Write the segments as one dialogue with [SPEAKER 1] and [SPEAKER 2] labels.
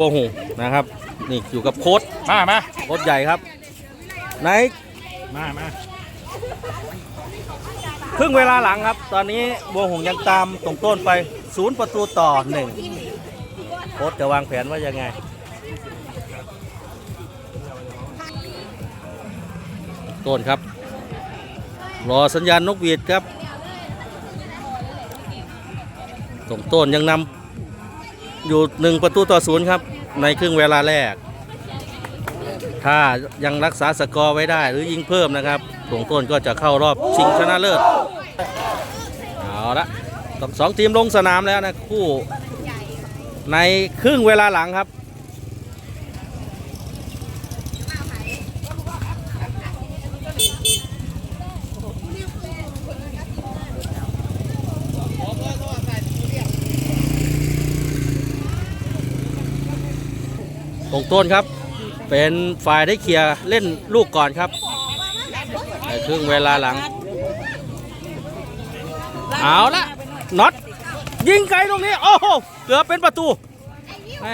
[SPEAKER 1] โอ้โหนะครับ นี่อยู่กับโค้ด
[SPEAKER 2] มามา
[SPEAKER 1] โค้ดใหญ่ครับใน
[SPEAKER 2] มามา
[SPEAKER 1] ครึ่งเวลาหลังครับ ตอนนี้บัวหงส์ยังตามตรงต้นไปศูนย์ประตูต่อหนึ่งโค้ดจะวางแผนว่ายังไงต้นครับ รอสัญญาณนกหวีดครับตรงต้นยังนำ อยู่หนึ่งประตูต่อศูนย์ครับ ในครึ่งเวลาแรก ถ้ายังรักษาสกอร์ไว้ได้หรือยิงเพิ่มนะครับตรงต้นก็จะเข้ารอบชิงชนะเลิศเอาละต้อสองทีมลงสนามแล้วนะคู่ ในครึ่งเวลาหลังครับ ตรงต้นครับ เป็นฝ่ายได้เคลียร์เล่นลูกก่อนครับในครึ่งเวลาหลัง เอาละน็อตยิงไกลตรงนี้ โอ้โหเกือบเป็นประตูแหม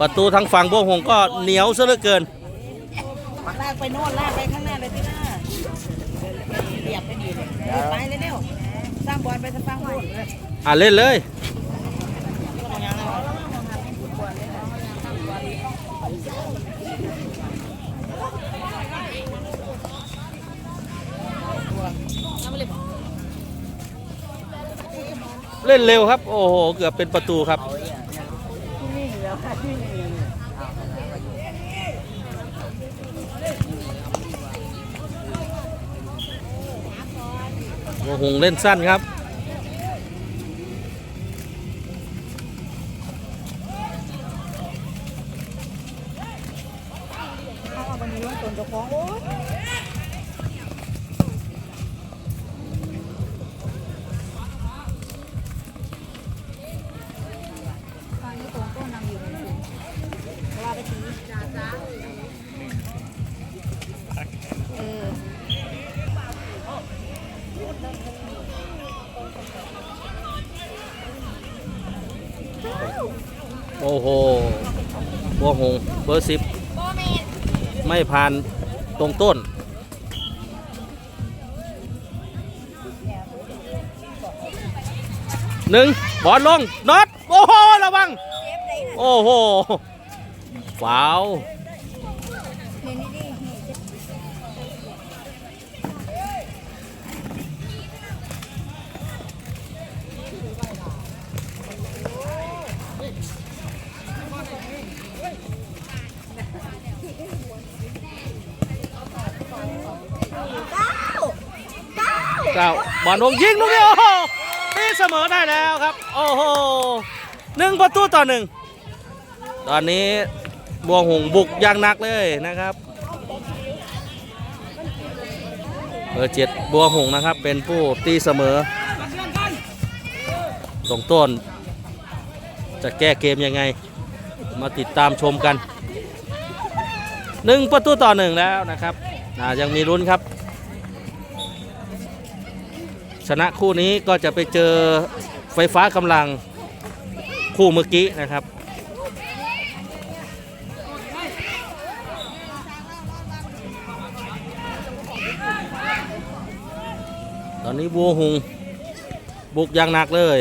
[SPEAKER 1] ประตูทางฝั่งบัวหงส์ก็เหนียวซะเหลือเกิน
[SPEAKER 3] ลากไปโน่นลากไปข้างหน้าเลยพี่หน้าเรียบไปดีเลยไปเร็วๆสร้างบอลไปสร้างบอล
[SPEAKER 1] อะเล่นเลย เล่นเร็วครับ โอ้โห เกือบเป็นประตูครับ โอ้โห เล่นสั้นครับ
[SPEAKER 3] โอ้
[SPEAKER 1] โหบัวหงส์เบอร์สิบไม่ผ่านตรงต้น หนึ่งบอลลงน็อตโอ้โห ระวัง โอ้โหฟาว
[SPEAKER 4] เก้า
[SPEAKER 1] บอลลงยิงลูกนี้โอ้โหตีเสมอได้แล้วครับ โอ้โหหนึ่งประตูต่อหนึ่งตอนนี้บัวหงบุกอย่างหนักเลยนะครับเบอร์เจ็ดบัวหงนะครับ เป็นผู้ตีเสมอตรงต้น จะแก้เกมยังไง มาติดตามชมกันหนึ่งประตูต่อหนึ่งแล้วนะครับยังมีลุ้นครับ ชนะคู่นี้ก็จะไปเจอไฟฟ้ากำลังคู่เมื่อกี้นะครับ ตอนนี้บัวหงบุกอย่างหนักเลย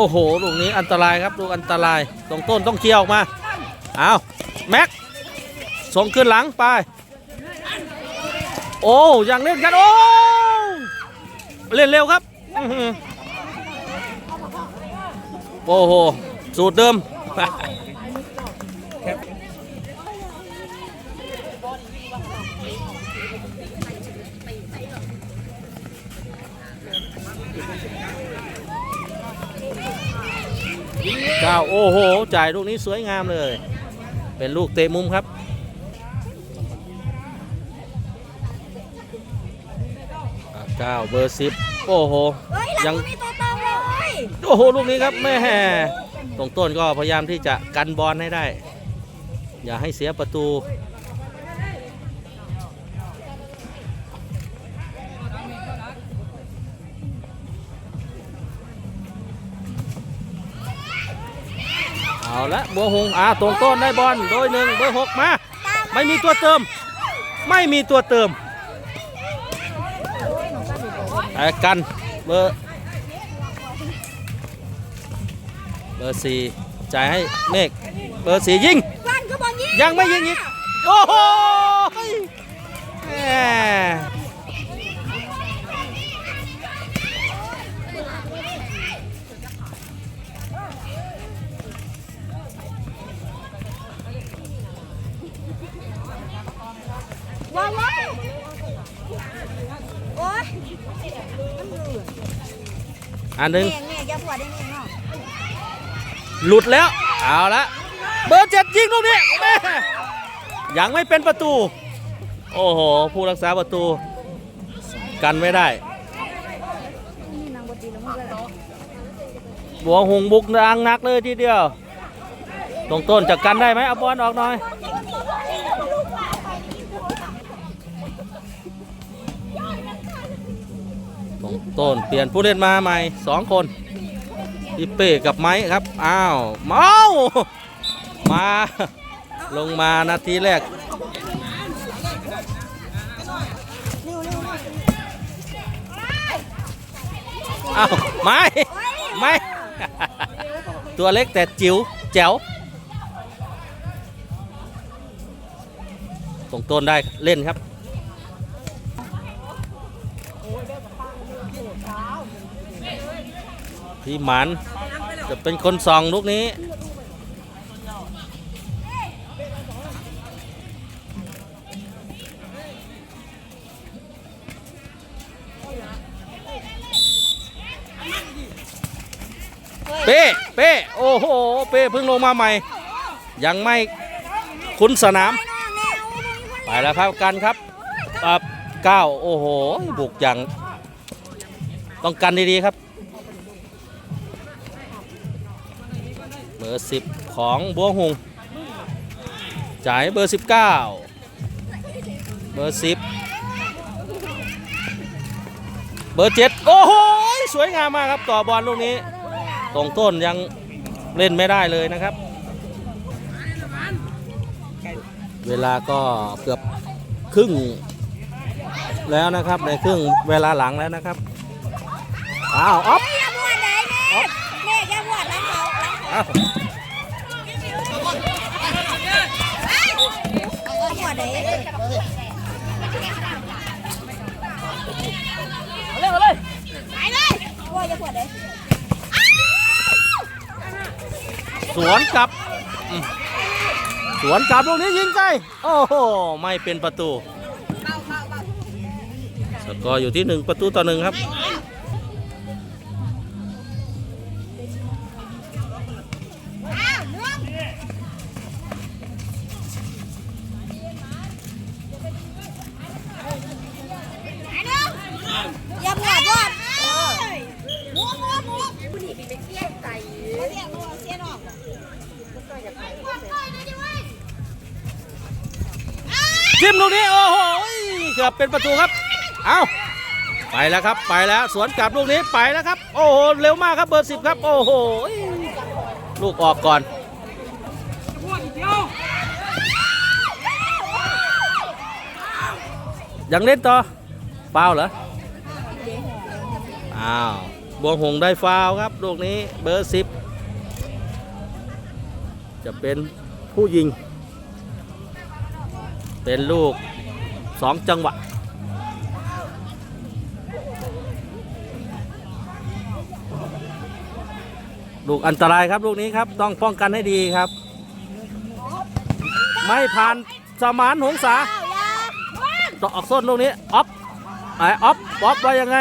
[SPEAKER 1] อ้โหลูกนี้อันตรายครับลูกอันตรายตรงต้นต้องเคลียร์ออกมาเอาแม็กส่งขึ้นหลังไป โอ้ยังเล่นกันโอ้เล่นเร็วครับโอ้โหสูตรเดิม ก้าโอ้โห จ่ายลูกนี้สวยงามเลย เป็นลูกเตะมุมครับ เก้าเบอร์สิบโอ้โห
[SPEAKER 4] เฮ้ย
[SPEAKER 1] ยั
[SPEAKER 4] เรา
[SPEAKER 1] ง
[SPEAKER 4] ไม่ตัวตรงเลย
[SPEAKER 1] โอ้โห ลูกนี้ครับแม่ตรงต้นก็พยายามที่จะกันบอลให้ได้ อย่าให้เสียประตู เอาละบัวหงอ่าตรงต้นได้บอลโดยหนึ่งเบอร์หกมา ไม่มีตัวเติม ไม่มีตัวเติมแต่กันเบอร์เบอร์สี่จ่ายให้เมฆเบอร์สี่ยิง
[SPEAKER 4] ยิง
[SPEAKER 1] ยังไม่ยิงอีกโอ้โห
[SPEAKER 4] ว้าวว้าวโอ๊ย
[SPEAKER 1] อันหนึ่ง
[SPEAKER 4] แม่แม่อย่าปวดได้แม่เนาะ
[SPEAKER 1] หลุดแล้ว เอาละเบอร์เจ็ดยิงลูกนี้แม่ยังไม่เป็นประตู โอ้โห ผู้รักษาประตู กันไม่ได้
[SPEAKER 4] นี่นางบตีแล้วมันก็
[SPEAKER 1] บัวหงบุกดังนักเลยทีเดียว ตรงต้นจะกันได้ไหมเอาบอลออกหน่อย ต้น เปลี่ยนผู้เล่นมาใหม่สองคนพี่เป้กับไม้ครับ อ้าว เมามา ลงมานาทีแรก อ้าวไม้ไม้ตัวเล็กแต่จิ๋วแจ๋วตรงต้นได้เล่นครับ พี่หมันจะเป็นคนส่องลูกนี้ เป้ เป้ โอ้โห เป้เพิ่งลงมาใหม่ ยังไม่คุ้นสนาม ไปแล้วครับกันครับเก้าโอ้โห บุกอย่าง ต้องกันดี ๆ ครับ อร์สิบของบัวหงจ่ายเบอร์สิบเก้าเบอร์สิบเบอร์เจ็ดโอ้โห สวยงามมากครับต่อบอลลูกนี้ ตรงต้นยังเล่นไม่ได้เลยนะครับ เวลาก็เกือบครึ่งแล้วนะครับในครึ่งเวลาหลังแล้วนะครับ อ้าวออฟ
[SPEAKER 4] อย่าปวดไหนแม่แม่อย่าปวดหลัง เขาหลัง
[SPEAKER 1] อ้า
[SPEAKER 4] เขา
[SPEAKER 3] เร็วเลย
[SPEAKER 4] ไปเลยวดอย่าปวดไหน
[SPEAKER 1] สวนกลับอืมสวนกลับลูกนี้ยิงไกลโอ้โห ไม่เป็นประตู สกอร์อยู่ที่หนึ่งประตูต่อหนึ่งครับ
[SPEAKER 3] เป็น
[SPEAKER 1] ประตูครับ เอาไปแล้วครับไปแล้วสวนกลับลูกนี้ไปแล้วครับ โอ้โหเร็วมากครับเบอร์สิบครับ โอ้โหลูกออกก่อนยังเล่นต่อเปล่าเหรออ้าวบวงหงได้ฟาวครับลูกนี้เบอร์สิบจะเป็นผู้ยิง เป็นลูกสองจังหวะ ลูกอันตรายครับลูกนี้ครับ ต้องป้องกันให้ดีครับ ไม่ผ่านสมานหงษาต่อออกส้นลูกนี้ออฟไอออฟออฟว่ายังไง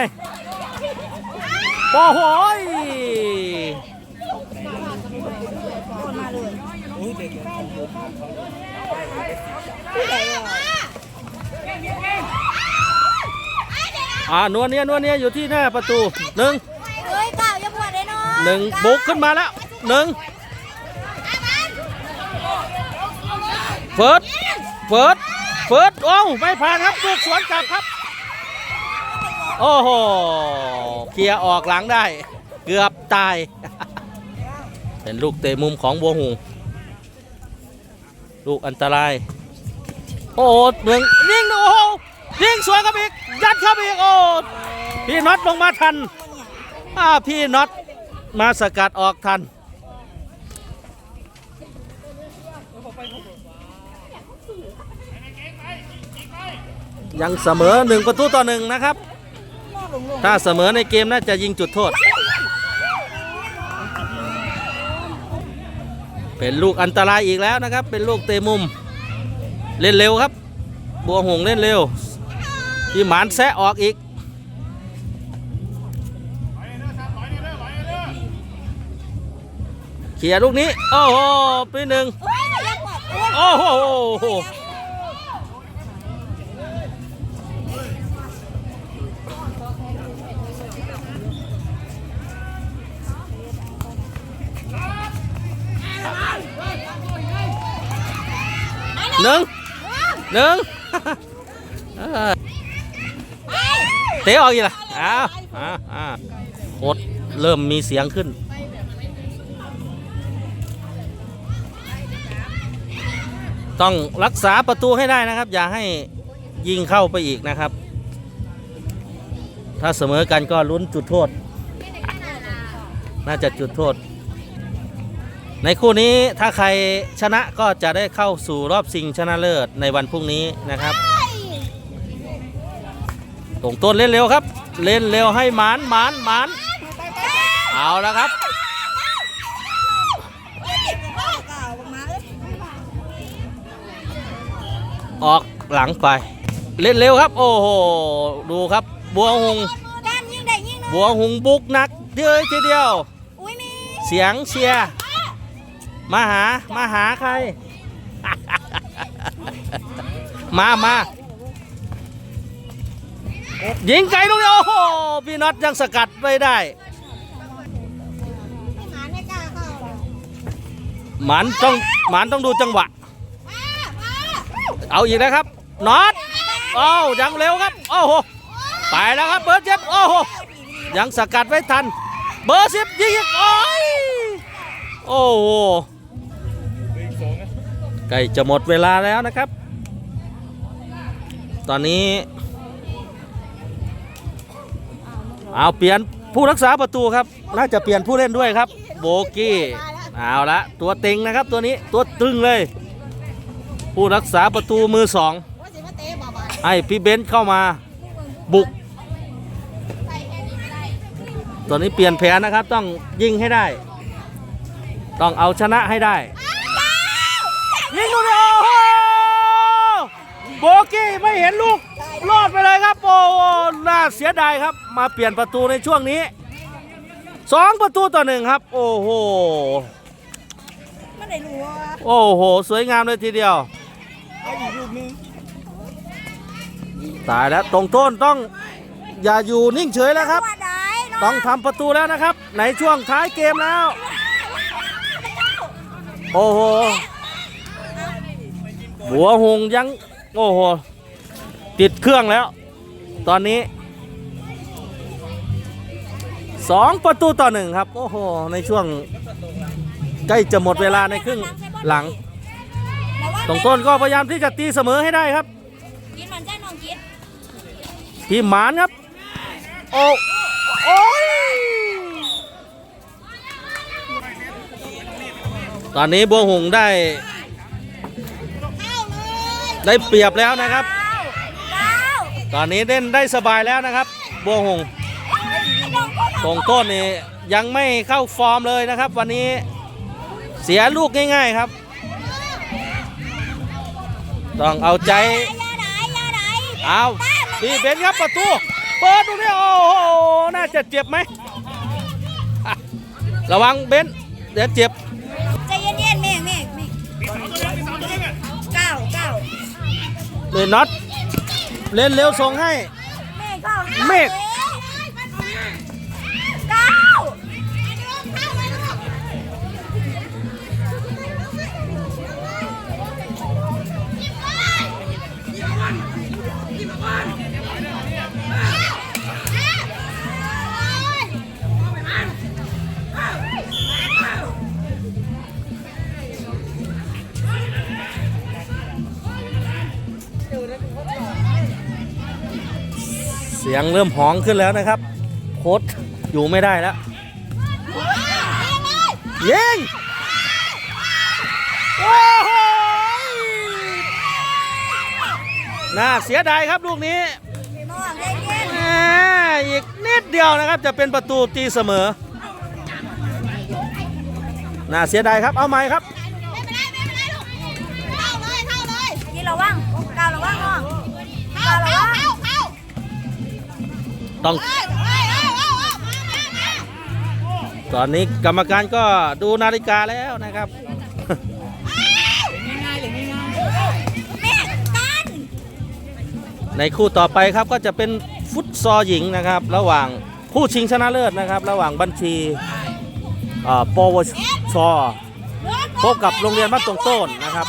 [SPEAKER 1] โอ้โหย
[SPEAKER 4] คนมาเลย
[SPEAKER 1] อ่านวลเนียนวลเนียอยู่ที่หน้าประตูหนึ่ง หนึ่งบุกขึ้นมาแล้วหนึ่งเฟิร์สเฟิร์สเฟิร์สโอ้ไม่ผ่านครับลูกสวนกลับครับ โอ้โหเคลียร์ออกหลังได้ เกือบตาย เป็นลูกเตะมุมของบัวหูลูกอันตราย โอ้เมืองยิงโอ้ยิงสวยครับอีก ยัดเข้าปอีกโอ้พี่น็อตลงมาทัน อ่าพี่น็อต มาสกัดออกทัน ยังเสมอหนึ่งประตูต่อหนึ่งนะครับ ถ้าเสมอในเกมน่าจะยิงจุดโทษ เป็นลูกอันตรายอีกแล้วนะครับ เป็นลูกเตะมุม เล่นเร็วครับ บัวหงเล่นเร็วพี่หมานแซะออกอีก เขี่ยลูกนี้ โอ้โหปีหนึ่งโอ้โหหนึ่งหนึ่งเออเตะออกอีกละอ้าวอ้าวอ้าโคตรเริ่มมีเสียงขึ้น ต้องรักษาประตูให้ได้นะครับ อย่าให้ยิงเข้าไปอีกนะครับ ถ้าเสมอกันก็ลุ้นจุดโทษ น่าจะจุดโทษ ในคู่นี้ถ้าใครชนะก็จะได้เข้าสู่รอบชิงชนะเลิศในวันพรุ่งนี้นะครับตรงต้นเล่นเร็วครับ เล่นเร็วให้หมานหมานหมานเอาแล้วครับ ออกหลังไป เล่นเร็วครับ โอ้โห ดูครับ บัวหง
[SPEAKER 4] ด้านยิงได้ยิงนะ
[SPEAKER 1] บัวหงบุกหนักเดียวทีเดียว
[SPEAKER 4] อุ้ยมี
[SPEAKER 1] เสียงเชียร์มาหามาหาใคร มามายิงไกลลูกเดียวโอ้โหพี่น็อตยังสกัดไม่ได้
[SPEAKER 4] หมาไม่กล้าเข้าหรอก
[SPEAKER 1] หมันต้องหมันต้องดูจังหวะ เอาอีกแล้วครับน็อตโอ้ายังเร็วครับ โอ้โห ไปแล้วครับเบอร์เจ็ดโอ้โห ยังสกัดไว้ทัน เบอร์สิบยิงอีกโอ้ยโอ้โหใกล้จะหมดเวลาแล้วนะครับ ตอนนี้ เอาเปลี่ยนผู้รักษาประตูครับ น่าจะเปลี่ยนผู้เล่นด้วยครับ โบกี้ เอาละตัวเต็งนะครับตัวนี้ตัวตึงเลย ผู้รักษาประตูมือสอง
[SPEAKER 4] ว่าสิมาเตะบ่บ่
[SPEAKER 1] ให้พี่เบนซ์เข้ามาบุก
[SPEAKER 4] ใส่แค่นี้ไม่ได้
[SPEAKER 1] ตัวนี้เปลี่ยนแผนนะครับ ต้องยิงให้ได้ ต้องเอาชนะให้ได้ ยิงลูกเดียวโอ้โหโบกี้ไม่เห็นลูกรอดไปเลยครับโอ้โหน่าเสียดายครับ มาเปลี่ยนประตูในช่วงนี้สองประตูต่อหนึ่งครับ โอ้โห
[SPEAKER 3] ไม่ได้รู้ว่า
[SPEAKER 1] โอ้โห สวยงามเลยทีเดียว ตายแล้วตรงต้นต้องอย่าอยู่นิ่งเฉยแล้วครับ ต้องทำประตูแล้วนะครับ ในช่วงท้ายเกมแล้ว โอ้โหบัวหงยัง โอ้โห ติดเครื่องแล้ว ตอนนี้สองประตูต่อหนึ่งครับ โอ้โห ในช่วงใกล้จะหมดเวลาในครึ่งหลัง ตรงต้นก็พยายามที่จะตีเสมอให้ได้ครับ
[SPEAKER 4] กินมันใจน้องกิน
[SPEAKER 1] พี่หมานครับ โอ้โอ้ยตอนนี้บัวหงได้
[SPEAKER 4] เข้าเลย
[SPEAKER 1] ได้เปรียบแล้วนะครับ
[SPEAKER 4] เข้า
[SPEAKER 1] ตอนนี้เล่นได้สบายแล้วนะครับ บัวหงตรงต้นนี่ยังไม่เข้าฟอร์มเลยนะครับ วันนี้เสียลูกง่าย ๆครับ ต้องเอาใจ
[SPEAKER 4] ยาไหนยาไหน
[SPEAKER 1] เอาพี่เบนซ์ครับประตู เปิดตรงนี้โอ้โหน่าจะเจ็บไหมอะระวังเบนซ์เดี๋ยวเจ็บ
[SPEAKER 4] ใจเย็นๆเมฆเมฆเมฆเก้าเก้า
[SPEAKER 1] เลยน็อตเล่นเร็วส่งให้
[SPEAKER 4] เมฆ
[SPEAKER 1] สียงเริ่มหองขึ้นแล้วนะครับ โค้ดอยู่ไม่ได้แล้วยิงโอ้โหน่าเสียดายครับลูกนี้
[SPEAKER 4] มองได้เย็น
[SPEAKER 1] แหมอีกนิดเดียวนะครับจะเป็นประตูตีเสมอ น่าเสียดายครับ เอาใหม่ครับ
[SPEAKER 4] ยีระวังก้าวระวังน้องก้าวระวัง
[SPEAKER 1] ต้อง ตอนนี้กรรมการก็ดูนาฬิกาแล้วนะครับในคู่ต่อไปครับก็จะเป็นฟุตซอลหญิงนะครับ ระหว่างคู่ชิงชนะเลิศนะครับ ระหว่างบัญชีอ่อปวชพบกับโรงเรียนบ้านตรงต้นนะครับ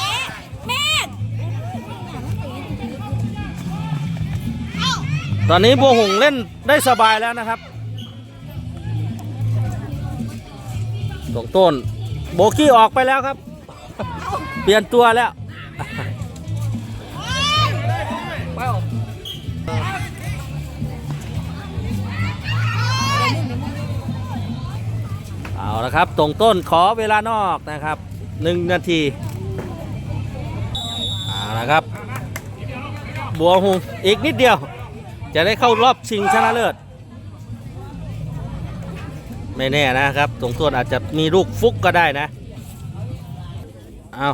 [SPEAKER 1] ตอนนี้บัวหงส์เล่นได้สบายแล้วนะครับตงต้น โบกี้ออกไปแล้วครับ เปลี่ยนตัวแล้วเอาละครับตรงต้นขอเวลานอกนะครับหนึ่งนาทีเอาละครับ บัวหงส์อีกนิดเดียว จะได้เข้ารอบชิงชนะเลิศ ไม่แน่นะครับตรงต้นอาจจะมีลูกฟุกก็ได้นะ เอา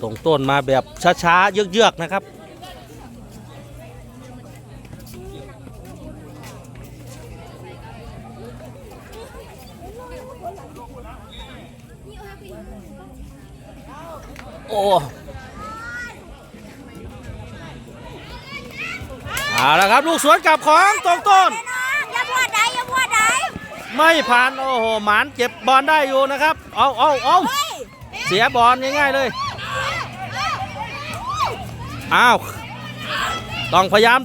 [SPEAKER 1] ตรงต้นมาแบบช้าๆ เยือกๆ นะครับโอ้ เอาละครับลูกสวนกลับของตรงต้น
[SPEAKER 4] อย่าพูดได้อย่าพูดได้
[SPEAKER 1] ไม่ผ่าน โอ้โหหมานเก็บบอลได้อยู่นะครับ เอาเอาเอาเสียบอลง่ายๆเลย อ้าว ต้องพยายาม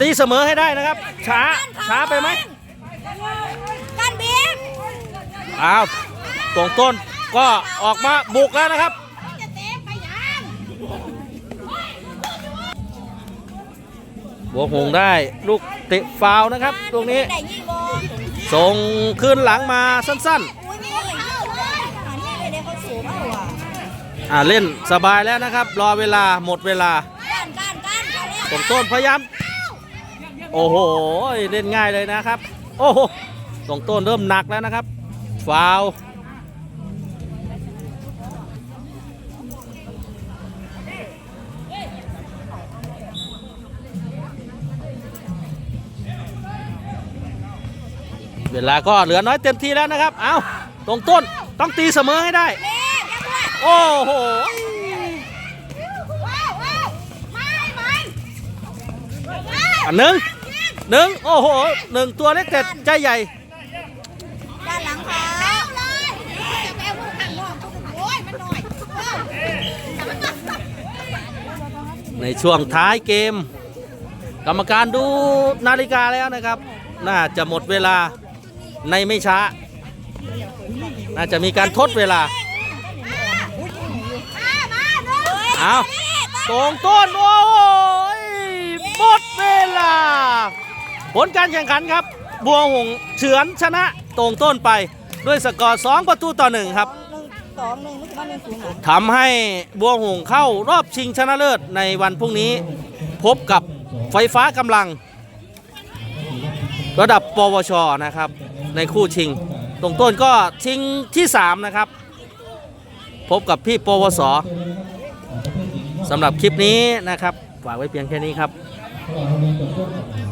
[SPEAKER 1] ตีเสมอให้ได้นะครับ ช้า ช้าไปไหม
[SPEAKER 4] กันบีบ
[SPEAKER 1] อ้าว ตรงต้นก็ออกมาบุกแล้วนะครับ บัวหงได้ลูกเตะฟาวนะครับ ตรงนี้ ส่งคืนหลังมาสั้นๆ
[SPEAKER 4] อ่า
[SPEAKER 1] เล่นสบายแล้วนะครับ รอเวลาหมดเวลาตรงต้นพยายาม โอ้โห เล่นง่ายเลยนะครับ โอ้โหตรงต้นเริ่มหนักแล้วนะครับ ฟาว เวลาก็เหลือน้อยเต็มที่แล้วนะครับ เอาตรงต้นต้องตีเสมอให้ได้ โอ้โหอันหนึ่งหนึ่งโอ้โหหนึ่งตัวเล็กแต่ใจใหญ่
[SPEAKER 4] ด้านหลังขาเลยจะ
[SPEAKER 1] ในช่วงท้ายเกม กรรมการดูนาฬิกาแล้วนะครับ น่าจะหมดเวลา ในไม่ช้า น่าจะมีการทดเวลา เอาตรงต้น โอ้ยหมดเวลา ผลการแข่งขันครับ บัวหงเฉือนชนะตรงต้นไปด้วยสกอร์ 2 ประตูต่อ 1 ครับ
[SPEAKER 3] หนึ่งสองหนึ่งรู้สึกว่าหนึ่งศูนย์เหรอ
[SPEAKER 1] ทำให้บัวหงเข้ารอบชิงชนะเลิศในวันพรุ่งนี้ พบกับไฟฟ้ากำลัง ระดับปวชนะครับ ในคู่ชิง ตรงต้นก็ชิงที่ 3 นะครับ พบกับพี่โปวสสำหรับคลิปนี้นะครับ ฝากไว้เพียงแค่นี้ครับ